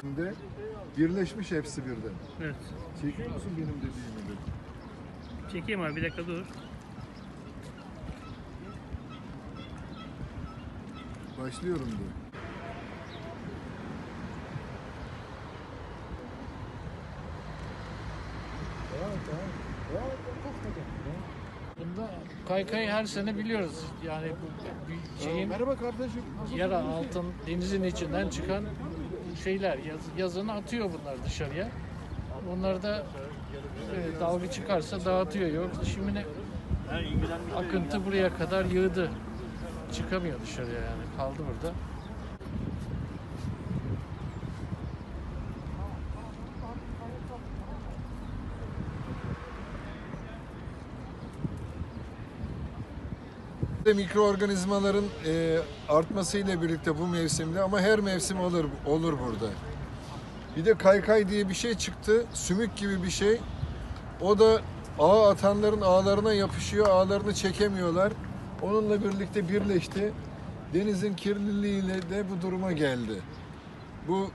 şekilde birleşmiş hepsi birden. Evet. Çekiyor musun benim dediğimi de? Çekeyim abi bir dakika dur. Başlıyorum diyor. Bunda kaykay her sene biliyoruz. Yani bu bir şeyin Merhaba kardeşim. yer altın denizin içinden çıkan şeyler yaz, yazını atıyor bunlar dışarıya. Onlar da e, dalga çıkarsa dağıtıyor. Yok şimdi akıntı buraya kadar yığdı. Çıkamıyor dışarıya yani kaldı burada. Mikroorganizmaların e, artmasıyla birlikte bu mevsimde ama her mevsim olur olur burada. Bir de kaykay diye bir şey çıktı. Sümük gibi bir şey. O da ağ atanların ağlarına yapışıyor. Ağlarını çekemiyorlar. Onunla birlikte birleşti. Denizin kirliliğiyle de bu duruma geldi. Bu